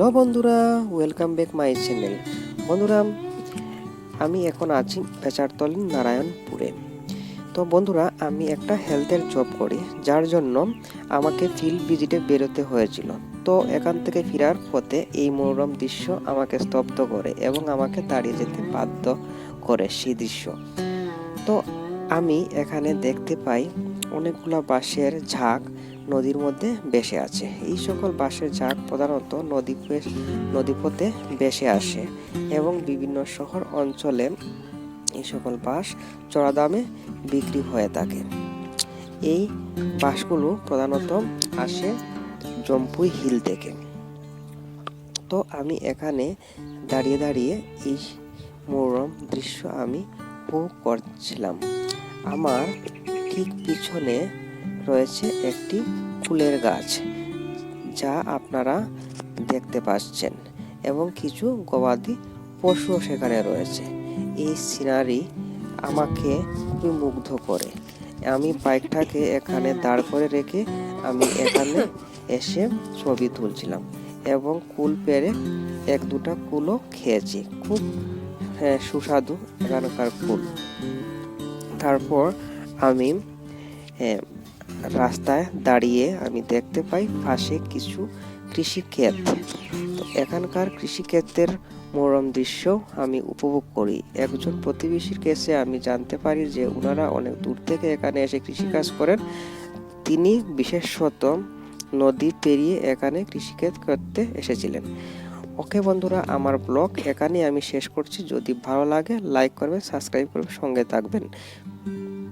Hello বন্ধুরা welcome back my channel বন্ধুরা, আমি এখন আছি পেচারতলি নারায়ণপুরে। তো বন্ধুরা, আমি একটা হেলথের জব করি, যার জন্য আমাকে ফিল্ড ভিজিটে বেরোতে হয়েছিল। তো এখান থেকে ফেরার পথে এই মনোরম দৃশ্য আমাকে স্তব্ধ করে এবং আমাকে দাঁড়িয়ে যেতে বাধ্য করে সেই দৃশ্য। তো আমি এখানে দেখতে পাই অনেকগুলো বাঁশের ঝাঁক নদীর মধ্যে বেসে আছে। এই সকল বাঁশের ঝাঁক প্রধানত নদী নদীপথে বেসে আসে এবং বিভিন্ন শহর অঞ্চলে এই সকল বাঁশ চড়া দামে বিক্রি হয়ে থাকে। এই বাঁশগুলো প্রধানত আসে জম্পুই হিল থেকে। তো আমি এখানে দাঁড়িয়ে দাঁড়িয়ে এই মনোরম দৃশ্য আমি উপভোগ করছিলাম। আমার ঠিক পিছনে রয়েছে একটি ফুলের গাছ যা আপনারা দেখতে পাচ্ছেন এবং কিছু গবাদি পশুও সেখানে রয়েছে। এই সিনারি আমাকে খুবই মুগ্ধ করে। আমি বাইকটাকে এখানে দাঁড় করে রেখে আমি এখানে এসে ছবি তুলছিলাম এবং কুল পেরে এক দুটা কুলও খেয়েছি। খুব হ্যাঁ, সুস্বাদু এখানকার কুল। তারপর আমি রাস্তায় দাঁড়িয়ে আমি দেখতে পাই পাশে কিছু কৃষি ক্ষেত তো এখানকার কৃষি ক্ষেত্রের মনোরম দৃশ্য আমি উপভোগ করি। একজন প্রতিবেশীর কেসে আমি জানতে পারি যে ওনারা অনেক দূর থেকে এখানে এসে কৃষিকাজ করেন। তিনি বিশেষত নদী পেরিয়ে এখানে কৃষিকাজ করতে এসেছিলেন। ওকে বন্ধুরা, আমার ব্লগ এখানেই আমি শেষ করছি। যদি ভালো লাগে, লাইক করবেন, সাবস্ক্রাইব করবেন, সঙ্গে থাকবেন।